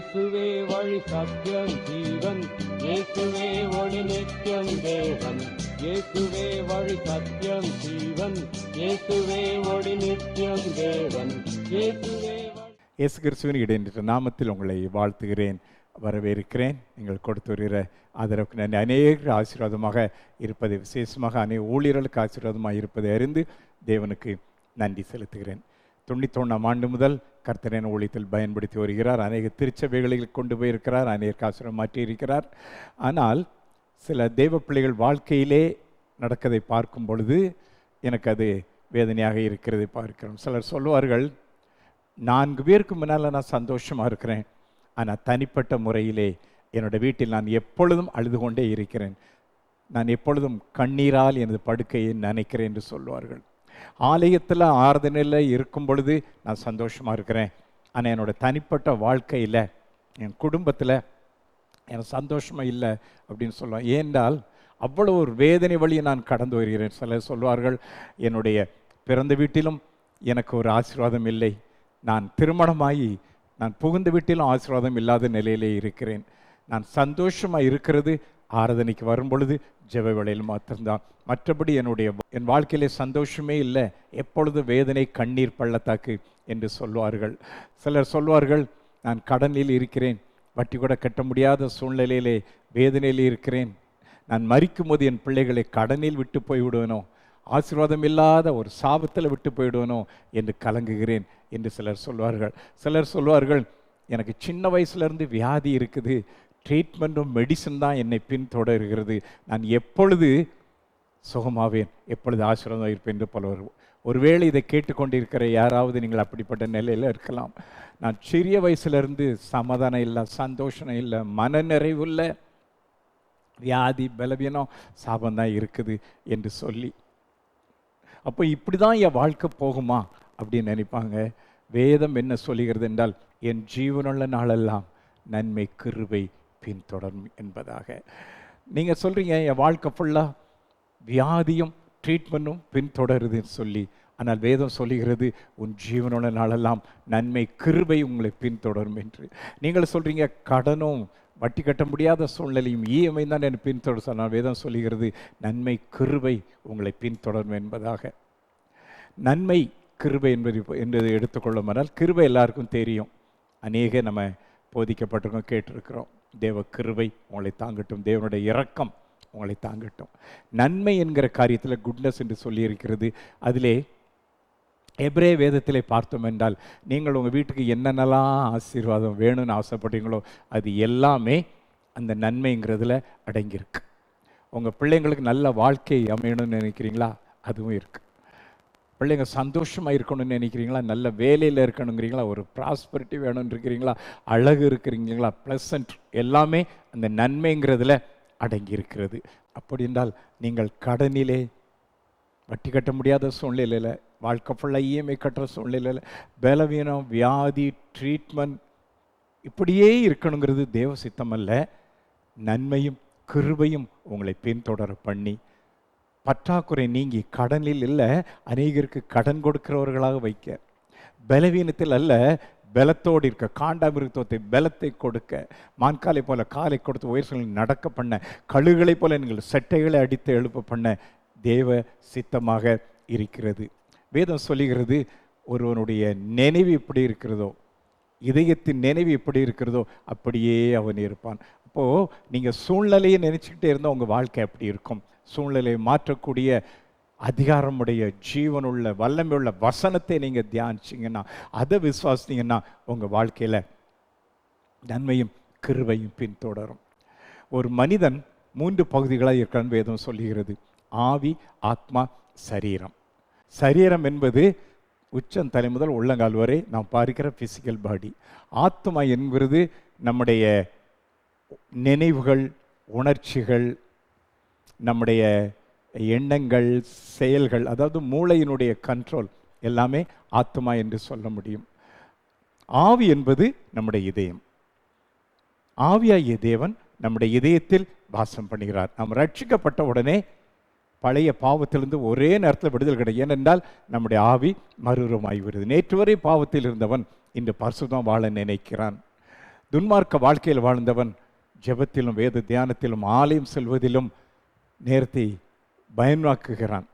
இயேசுவே வழி சத்தியம் ஜீவன். இயேசுவே ஒளி நித்தியம் தேவன். இயேசுவே வழி சத்தியம் ஜீவன். இயேசுவே ஒளி நித்தியம் தேவன். இயேசுவே இயேசு கிறிஸ்துவின் இடைநின்ற நாமத்தில் உங்களை வாழ்த்துகிறேன் வரவேற்கிறேன். நீங்கள் கொடுத்து வருகிற ஆதரவுக்கு நன்றி. அநேக ஆசீர்வாதமாக இருப்பதை விசேஷமாக அநேக ஊழியர்களுக்கு ஆசீர்வாதமாக இருப்பதை அறிந்து தேவனுக்கு நன்றி செலுத்துகிறேன். தொண்ணூத்தொன்னாம் ஆண்டு முதல் கர்த்தரின் ஊழியத்தில் பயன்படுத்தி வருகிறார். அநேக திருச்சபைகளில் கொண்டு போயிருக்கிறார். அநேக ஆசிரம் மாற்றி இருக்கிறார் ஆனால் சில தெய்வ பிள்ளைகள் வாழ்க்கையிலே நடக்கதை பார்க்கும் பொழுது எனக்கு அது வேதனையாக இருக்கிறதை பார்க்கிறோம். சிலர் சொல்லுவார்கள் நான்கு பேருக்கு முன்னால் நான் சந்தோஷமாக இருக்கிறேன். ஆனால் தனிப்பட்ட முறையிலே என்னோட வீட்டில் நான் எப்பொழுதும் அழுது கொண்டே இருக்கிறேன். நான் எப்பொழுதும் கண்ணீரால் எனது படுக்கையை நினைக்கிறேன் என்று சொல்லுவார்கள் ஆலயத்தில் ஆறுதலில் இருக்கும் பொழுது நான் சந்தோஷமாக இருக்கிறேன். ஆனால் என்னோட தனிப்பட்ட வாழ்க்கையில் என் குடும்பத்தில் எனக்கு சந்தோஷமாக இல்லை அப்படின்னு சொல்லுவேன் ஏனென்றால் அவ்வளோ ஒரு வேதனை வழியை நான் கடந்து வருகிறேன். சிலர் சொல்வார்கள் என்னுடைய பிறந்த வீட்டிலும் எனக்கு ஒரு ஆசீர்வாதம் இல்லை. நான் திருமணமாகி நான் புகுந்த வீட்டிலும் ஆசீர்வாதம் இல்லாத நிலையிலே இருக்கிறேன். நான் சந்தோஷமாக இருக்கிறது ஆராதனைக்கு வரும் பொழுது ஜெப வேளையில் மாத்திரம்தான். மற்றபடி என்னுடைய என் வாழ்க்கையிலே சந்தோஷமே இல்லை. எப்பொழுது வேதனை கண்ணீர் பள்ளத்தாக்கு என்று சொல்வார்கள். சிலர் சொல்வார்கள் நான் கடனில் இருக்கிறேன். வட்டி கூட கட்ட முடியாத சூழ்நிலையிலே வேதனையில் இருக்கிறேன். நான் மறிக்கும் போது என் பிள்ளைகளை கடனில் விட்டு போய் விடுவேனோ ஆசீர்வாதம் இல்லாத ஒரு சாபத்தில் விட்டு போயிடுவனோ என்று கலங்குகிறேன் என்று சிலர் சொல்வார்கள். சிலர் சொல்வார்கள் எனக்கு சின்ன வயசுலேருந்து வியாதி இருக்குது. ட்ரீட்மெண்ட்டும் மெடிசன் தான் என்னை பின்தொடர்கிறது. நான் எப்பொழுது சுகமாவேன் எப்பொழுது ஆசிரமம் இருப்பேன் என்று பலவர் ஒருவேளை இதை கேட்டுக்கொண்டிருக்கிற யாராவது நீங்கள் அப்படிப்பட்ட நிலையில் இருக்கலாம். நான் சிறிய வயசுலேருந்து சமாதானம் இல்லை சந்தோஷம் இல்லை மனநிறைவு இல்லை வியாதி பலவீனம் சாபம் தான் இருக்குது என்று சொல்லி. அப்போ இப்படி தான் என் வாழ்க்கை போகுமா அப்படின்னு நினைப்பாங்க. வேதம் என்ன சொல்லுகிறது என்றால் என் ஜீவனுள்ள நாளெல்லாம் நன்மை கிருபை பின்தொடரும் என்பதாக. நீங்கள் சொல்கிறீங்க என் வாழ்க்கை ஃபுல்லாக வியாதியும் ட்ரீட்மெண்ட்டும் பின்தொடருதுன்னு சொல்லி. ஆனால் வேதம் சொல்லுகிறது உன் ஜீவனோட நாளெல்லாம் நன்மை கிருபை உங்களை பின்தொடரும் என்று. நீங்கள் சொல்கிறீங்க கடனும் வட்டி கட்ட முடியாத சூழ்நிலையும் இஎம்ஐ தான் என்னை பின்தொடர் சொன்னால் வேதம் சொல்லுகிறது நன்மை கிருபை உங்களை பின்தொடரும் என்பதாக. நன்மை கிருபை என்பது என்பதை எடுத்துக்கொள்ளுமானால் கிருபை எல்லாருக்கும் தெரியும். அநேக நம்ம போதிக்கப்பட்டிருக்கோம் கேட்டிருக்கிறோம். தேவ கிருவை உங்களை தாங்கட்டும். தேவனுடைய இரக்கம் உங்களை தாங்கட்டும். நன்மை என்கிற காரியத்தில் குட்னஸ் என்று சொல்லியிருக்கிறது. அதிலே எப்ரே வேதத்திலே பார்த்தோம் என்றால் நீங்கள் உங்கள் வீட்டுக்கு என்னென்னலாம் ஆசீர்வாதம் வேணும்னு ஆசைப்படுறீங்களோ அது எல்லாமே அந்த நன்மைங்கிறதுல அடங்கியிருக்கு. உங்கள் பிள்ளைங்களுக்கு நல்ல வாழ்க்கை அமையணும்னு நினைக்கிறீங்களா? அதுவும் இருக்குது பிள்ளைங்க சந்தோஷமாக இருக்கணும்னு நினைக்கிறீங்களா? நல்ல வேலையில் இருக்கணுங்கிறீங்களா? ஒரு ப்ராஸ்பரிட்டி வேணும்னு இருக்கிறீங்களா? அழகு இருக்கிறீங்களா? ப்ளசன்ட் எல்லாமே அந்த நன்மைங்கிறதுல அடங்கி இருக்கிறது அப்படி என்றால் நீங்கள் கடனிலே வட்டி கட்ட முடியாத சூழ்நிலையில் வாழ்க்கை ஃபுல்லாக இஎம்ஐ கட்டுற சூழ்நிலையில் பலவீனம் வியாதி ட்ரீட்மெண்ட் இப்படியே இருக்கணுங்கிறது தேவ சித்தம் அல்ல. நன்மையும் கிருபையும் உங்களை பின்தொடர பண்ணி பற்றாக்குறை நீங்கி கடனில் இல்லை அநேகருக்கு கடன் கொடுக்கிறவர்களாக வைக்க. பலவீனத்தில் அல்ல பலத்தோடு இருக்க காண்டாமிருத்துவத்தை பலத்தை கொடுக்க. மான்காலை போல காலை கொடுத்து உயர்சலில் நடக்க பண்ண கழுகளை போல நீங்கள் சட்டைகளை அடித்து எழுப்ப பண்ண தேவ சித்தமாக இருக்கிறது. வேதம் சொல்லுகிறது ஒருவனுடைய நினைவு எப்படி இருக்கிறதோ இதயத்தின் நினைவு எப்படி இருக்கிறதோ அப்படியே அவன் இருப்பான். அப்போது நீங்கள் சூழ்நிலையை நினச்சிக்கிட்டே இருந்தால் உங்கள் வாழ்க்கை அப்படி இருக்கும். சூழ்நிலையை மாற்றக்கூடிய அதிகாரமுடைய ஜீவனுள்ள வல்லமையுள்ள வசனத்தை நீங்கள் தியானிச்சிங்கன்னா அதை விசுவாசினீங்கன்னா உங்கள் வாழ்க்கையில் நன்மையும் கிருவையும் பின்தொடரும். ஒரு மனிதன் மூன்று பகுதிகளாக இருக்கான்னு வேதம் சொல்லுகிறது. ஆவி ஆத்மா சரீரம். சரீரம் என்பது உச்சம் தலை முதல் உள்ளங்கால் வரை நாம் பார்க்கிற பிசிக்கல் பாடி ஆத்மா என்கிறது நம்முடைய நினைவுகள் உணர்ச்சிகள் நம்முடைய எண்ணங்கள் செயல்கள் அதாவது மூளையினுடைய கண்ட்ரோல் எல்லாமே ஆத்மா என்று சொல்ல முடியும். ஆவி என்பது நம்முடைய இதயம். ஆவியாகிய தேவன் நம்முடைய இதயத்தில் வாசம் பண்ணுகிறார். நாம் ரட்சிக்கப்பட்ட உடனே பழைய பாவத்திலிருந்து ஒரே நேரத்தில் விடுதல் கிடையாது ஏனென்றால் நம்முடைய ஆவி மறுரூபமாகி வருது நேற்று வரை பாவத்தில் இருந்தவன் இன்று பரிசுதான் வாழ நினைக்கிறான். துன்மார்க்க வாழ்க்கையில் வாழ்ந்தவன் ஜெபத்திலும் வேத தியானத்திலும் ஆலயம் செல்வதிலும் நேரத்தை பயனாக்குகிறான்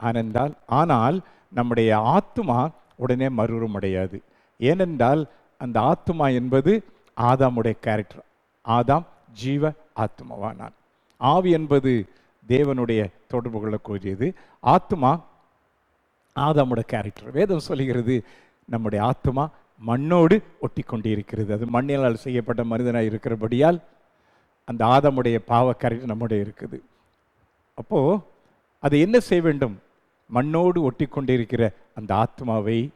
ஆனந்தால் ஆனால் நம்முடைய ஆத்துமா உடனே மறுரூபமடையாது. ஏனென்றால் அந்த ஆத்துமா என்பது ஆதாமுடைய கேரக்டர் ஆதாம் ஜீவ ஆத்மாவானான் ஆவி என்பது தேவனுடைய தொடர்பு கொள்ளக்கூடியது ஆத்மா ஆதாமுடைய கேரக்டர் வேதம் சொல்லுகிறது நம்முடைய ஆத்மா மண்ணோடு ஒட்டி கொண்டிருக்கிறது அது மண்ணினால் செய்யப்பட்ட மனிதனாக இருக்கிறபடியால் அந்த ஆதமுடைய பாவ கேரக்டர் நம்முடைய இருக்குது. அப்போது அதை என்ன செய்ய வேண்டும்? மண்ணோடு ஒட்டி கொண்டிருக்கிற அந்த ஆத்மாவை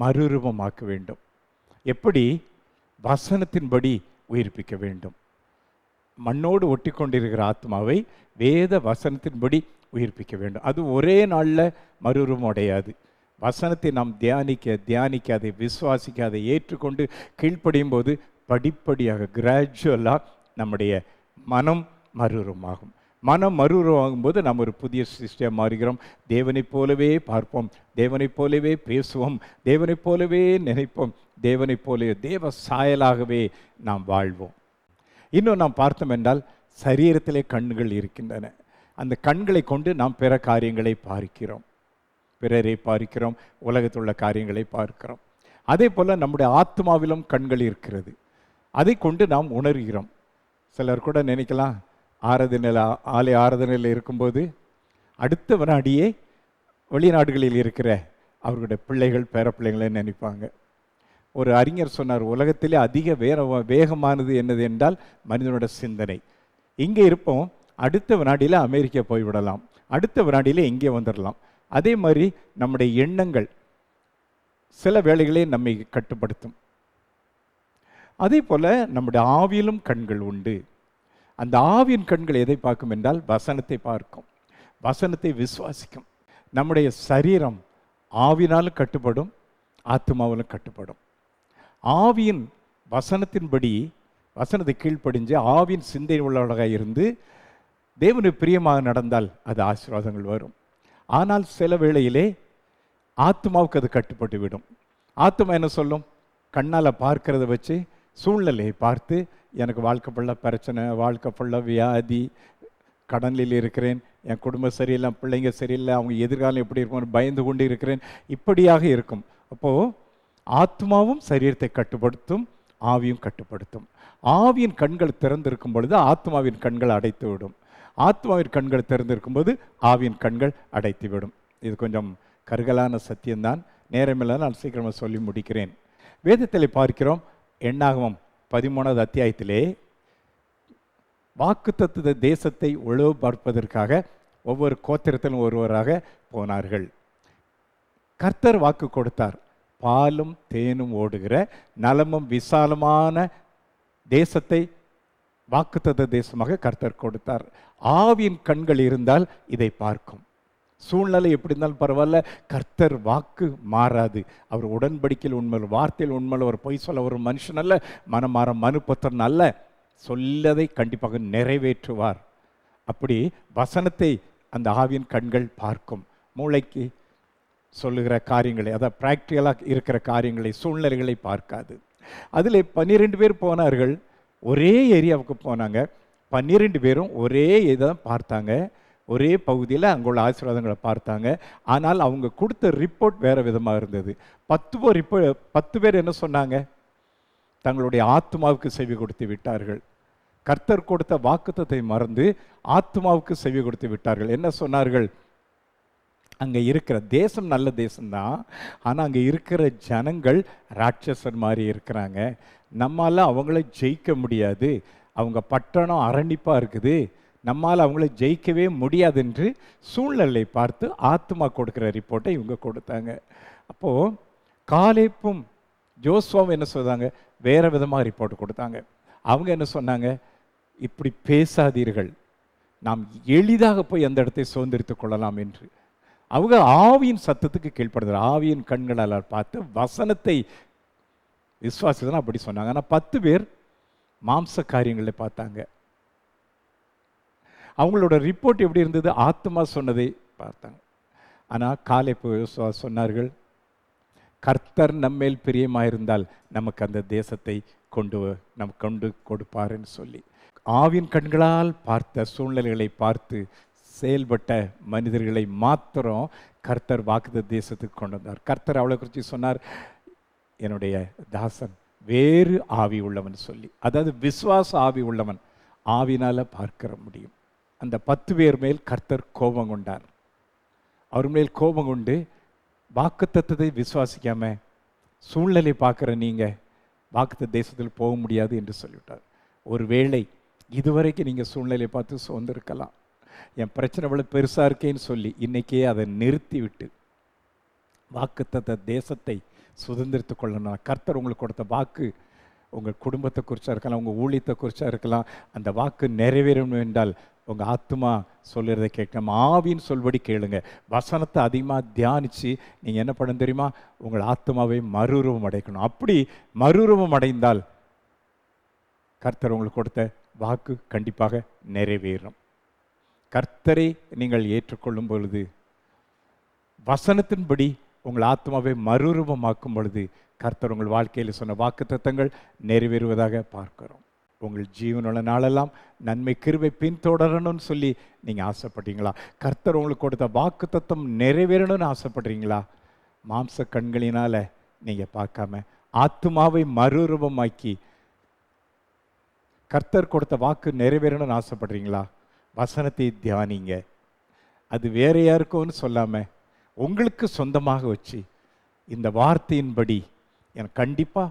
மறுரூபமாக்க வேண்டும். எப்படி? வசனத்தின்படி உயிர்ப்பிக்க வேண்டும். மண்ணோடு ஒட்டி கொண்டிருக்கிற ஆத்மாவை வேத வசனத்தின்படி உயிர்ப்பிக்க வேண்டும். அது ஒரே நாளில் மறுரூபம் அடையாது. வசனத்தை நாம் தியானிக்க தியானிக்க அதை விசுவாசிக்க அதை ஏற்றுக்கொண்டு கீழ்ப்படியும் போது படிப்படியாக கிராஜுவலாக நம்முடைய மனம் மறுரூபமாகும். மனம் மறுரூபமாகும் போது நாம் ஒரு புதிய சிருஷ்டியாக மாறுகிறோம். தேவனைப் போலவே பார்ப்போம். தேவனைப் போலவே பேசுவோம். தேவனைப் போலவே நினைப்போம். தேவனைப் போலவே தேவ சாயலாகவே நாம் வாழ்வோம். இன்னும் நாம் பார்த்தோம் என்றால் சரீரத்திலே கண்கள் இருக்கின்றன. அந்த கண்களை கொண்டு நாம் பிற காரியங்களை பார்க்கிறோம். பிறரை பார்க்கிறோம். உலகத்தில் உள்ள காரியங்களை பார்க்கிறோம். அதே போல் நம்முடைய ஆத்மாவிலும் கண்கள் இருக்கிறது. அதை கொண்டு நாம் உணர்கிறோம். சிலர் கூட நினைக்கலாம் ஆராதனையில் ஆலய ஆராதனையில் இருக்கும்போது அடுத்த வினாடியே வெளிநாடுகளில் இருக்கிற அவர்களுடைய பிள்ளைகள் பேர நினைப்பாங்க. ஒரு அறிஞர் சொன்னார் உலகத்திலே அதிக வேற வேகமானது என்னது என்றால் மனிதனோட சிந்தனை. இங்கே இருப்போம் அடுத்த வினாடியில் அமெரிக்கா போய்விடலாம் அடுத்த வினாடியில் இங்கே வந்துடலாம் அதே மாதிரி நம்முடைய எண்ணங்கள் சில வேளைகளே நம்மை கட்டுப்படுத்தும். அதே போல் நம்முடைய ஆவியிலும் கண்கள் உண்டு. அந்த ஆவியின் கண்கள் எதை பார்க்கும் என்றால் வசனத்தை பார்க்கும். வசனத்தை விசுவாசிக்கும். நம்முடைய சரீரம் ஆவினாலும் கட்டுப்படும் ஆத்மாவிலும் கட்டுப்படும். ஆவியின் வசனத்தின்படி வசனத்தை கீழ்ப்படிஞ்சு ஆவியின் சிந்தை உள்ளவர்களாக இருந்து தேவனுக்கு பிரியமாக நடந்தால் அது ஆசீர்வாதங்கள் வரும். ஆனால் சில வேளையிலே ஆத்மாவுக்கு அது கட்டுப்பட்டு விடும் ஆத்மா என்ன சொல்லும்? கண்ணால் பார்க்கிறத வச்சு சூழ்நிலையை பார்த்து எனக்கு வாழ்க்கை ஃபுல்லாக பிரச்சனை வாழ்க்கை ஃபுல்லாக வியாதி கடனில் இருக்கிறேன் என் குடும்பம் சரியில்லை பிள்ளைங்க சரியில்லை அவங்க எதிர்காலம் எப்படி இருக்கும்னு பயந்து கொண்டு இருக்கிறேன். இப்படியாக இருக்கும். அப்போது ஆத்மாவும் சரீரத்தை கட்டுப்படுத்தும் ஆவியும் கட்டுப்படுத்தும். ஆவியின் கண்கள் திறந்திருக்கும் பொழுது ஆத்மாவின் கண்கள் அடைத்து விடும். ஆத்மாவின் கண்கள் திறந்திருக்கும் போது ஆவியின் கண்கள் அடைத்து விடும். இது கொஞ்சம் கருகலான சத்தியம்தான். நேரமில்லை நான் சீக்கிரமாக சொல்லி முடிக்கிறேன். வேதத்தில் பார்க்கிறோம் எண்ணாகமம் பதிமூணாவது அத்தியாயத்திலே வாக்குத்தத்துவ தேசத்தை உழவு பார்ப்பதற்காக ஒவ்வொரு கோத்திரத்திலும் ஒருவராக போனார்கள். கர்த்தர் வாக்கு கொடுத்தார். பாலும் தேனும் ஓடுகிற நலமும் விசாலமான தேசத்தை வாக்குத்தத்த தேசமாக கர்த்தர் கொடுத்தார். ஆவியின் கண்கள் இருந்தால் இதை பார்க்கும். சூழ்நிலை எப்படி இருந்தாலும் பரவாயில்ல. கர்த்தர் வாக்கு மாறாது. அவர் உடன்படிக்கையில் உண்மையில் வார்த்தையில் உண்மையில் ஒரு பொய் சொல்ல ஒரு மனுஷன் அல்ல மனமாற மனுபத்திரன் அல்ல. சொல்லதை கண்டிப்பாக நிறைவேற்றுவார். அப்படி வசனத்தை அந்த ஆவியின் கண்கள் பார்க்கும். மூளைக்கு சொல்லுகிற காரியங்களை அதாவது ப்ராக்டிக்கலாக இருக்கிற காரியங்களை சூழ்நிலைகளை பார்க்காது. அதில் பன்னிரெண்டு பேர் போனார்கள். ஒரே ஏரியாவுக்கு போனாங்க. பன்னிரெண்டு பேரும் ஒரே இதை பார்த்தாங்க. ஒரே பகுதியில் அங்குள்ள ஆசீர்வாதங்களை பார்த்தாங்க. ஆனால் அவங்க கொடுத்த ரிப்போர்ட் வேறு விதமாக இருந்தது. பத்து பேர் ரிப்போ பத்து பேர் என்ன சொன்னாங்க? தங்களுடைய ஆத்மாவுக்கு செவி கொடுத்து விட்டார்கள். கர்த்தர் கொடுத்த வாக்குத்தத்தை மறந்து ஆத்மாவுக்கு செவி கொடுத்து விட்டார்கள். என்ன சொன்னார்கள்? அங்கே இருக்கிற தேசம் நல்ல தேசம்தான். ஆனால் அங்கே இருக்கிற ஜனங்கள் ராட்சசர் மாதிரி இருக்கிறாங்க. நம்மால் அவங்கள ஜெயிக்க முடியாது. அவங்க பட்டணம் அரணிப்பாக இருக்குது. நம்மால் அவங்கள ஜெயிக்கவே முடியாது என்று சூழ்நிலை பார்த்து ஆத்மா கொடுக்குற ரிப்போர்ட்டை இவங்க கொடுத்தாங்க. அப்போது காலேப்பும் ஜோஸ்வாவும் என்ன சொல்கிறாங்க வேறு விதமாக ரிப்போர்ட் கொடுத்தாங்க. அவங்க என்ன சொன்னாங்க? இப்படி பேசாதீர்கள். நாம் எளிதாக போய் அந்த இடத்தை சுதந்திரித்து கொள்ளலாம் என்று. அவங்க ஆவியின் சத்தத்துக்கு கீழ்ப்படுது ஆவியின் கண்களால் பார்த்து வசனத்தை விசுவாசிதான் அப்படி சொன்னாங்க. ஆனால் பத்து பேர் மாம்ச காரியங்களை பார்த்தாங்க. அவங்களோட ரிப்போர்ட் எப்படி இருந்தது? ஆத்மா சொன்னதை பார்த்தாங்க. ஆனால் காலை சொன்னார்கள் கர்த்தர் நம்மேல் பிரியமாயிருந்தால் நமக்கு அந்த தேசத்தை கொண்டு நம் கொண்டு கொடுப்பாருன்னு சொல்லி. ஆவின் கண்களால் பார்த்த சூழ்நிலைகளை பார்த்து செயல்பட்ட மனிதர்களை மாத்திரம் கர்த்தர் வாக்குத தேசத்துக்கு கொண்டு வந்தார். கர்த்தர் அவளை குறித்து சொன்னார் என்னுடைய தாசன் வேறு ஆவி உள்ளவன் சொல்லி. அதாவது விஸ்வாச ஆவி உள்ளவன். ஆவினால் பார்க்கிற முடியும். அந்த பத்து பேர் மேல் கர்த்தர் கோபம் கொண்டார். அவர் மேல் கோபம் கொண்டு வாக்குத்தத்தை விசுவாசிக்காம சூழ்நிலை பார்க்குற நீங்கள் வாக்குத்த தேசத்தில் போக முடியாது என்று சொல்லிவிட்டார். ஒருவேளை இதுவரைக்கும் நீங்கள் சூழ்நிலையை பார்த்து சோர்ந்திருக்கலாம். என் பிரச்சனை இவ்வளோ பெருசாக இருக்கேன்னு சொல்லி இன்னைக்கே அதை நிறுத்தி விட்டு வாக்குத்தத்த தேசத்தை சுதந்திரத்து கொள்ளணும். கர்த்தர் உங்களுக்கு கொடுத்த வாக்கு உங்கள் குடும்பத்தை குறிச்சா இருக்கலாம் உங்கள் ஊழியத்தை குறிச்சா இருக்கலாம். அந்த வாக்கு நிறைவேறணும் என்றால் உங்கள் ஆத்மா சொல்லுறதை கேட்கணும் ஆவின்னு சொல்படி கேளுங்க. வசனத்தை அதிகமாக தியானித்து நீங்கள் என்ன பண்ணணும் தெரியுமா? உங்கள் ஆத்மாவை மறுரூபம் அடைக்கணும். அப்படி மறுரூபம் அடைந்தால் கர்த்தர் உங்களுக்கு கொடுத்த வாக்கு கண்டிப்பாக நிறைவேறும். கர்த்தரை நீங்கள் ஏற்றுக்கொள்ளும் பொழுது வசனத்தின்படி உங்கள் ஆத்மாவை மறுரூபமாக்கும் பொழுது கர்த்தர் உங்கள் வாழ்க்கையில் சொன்ன வாக்குத்தத்தங்கள் நிறைவேறுவதாக பார்க்கிறோம். உங்கள் ஜீவனுள்ள நாளெல்லாம் நன்மை கிருவை பின்தொடரணும்னு சொல்லி நீங்கள் ஆசைப்பட்டீங்களா? கர்த்தர் உங்களுக்கு கொடுத்த வாக்கு தத்துவம் நிறைவேறணும்னு ஆசைப்படுறீங்களா? மாம்ச கண்களினால நீங்கள் பார்க்காம ஆத்மாவை மறுரூபமாக்கி கர்த்தர் கொடுத்த வாக்கு நிறைவேறணும்னு ஆசைப்படுறீங்களா? வசனத்தை தியானிங்க. அது வேற யாருக்கும்னு சொல்லாம உங்களுக்கு சொந்தமாக வச்சு இந்த வார்த்தையின்படி எனக்கு கண்டிப்பா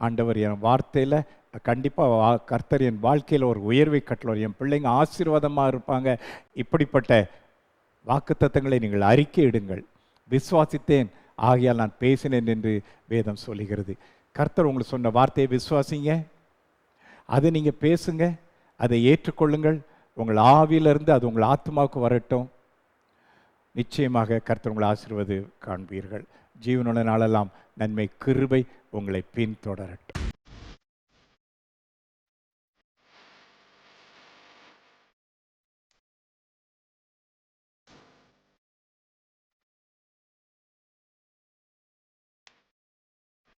ஆண்டவர் என் வார்த்தையில கண்டிப்பாக வா- கர்த்தர் என் வாழ்க்கையில் ஒரு உயர்வை கட்டளர் என் பிள்ளைங்க ஆசீர்வாதமாக இருப்பாங்க. இப்படிப்பட்ட வாக்குத்தத்தங்களை நீங்கள் அறிக்கையிடுங்கள் விசுவாசித்தேன். ஆகையால் நான் பேசினேன் என்று வேதம் சொல்லுகிறது. கர்த்தர் உங்களுக்கு சொன்ன வார்த்தையை விசுவாசிங்க. அதை நீங்கள் பேசுங்க. அதை ஏற்றுக்கொள்ளுங்கள். உங்கள் ஆவியிலிருந்து அது உங்கள் ஆத்மாவுக்கு வரட்டும். நிச்சயமாக கர்த்தர் உங்களை ஆசீர்வது காண்பீர்கள். ஜீவனுள்ள நாளெல்லாம் நன்மை கிருபை உங்களை பின்தொடரட்டும்.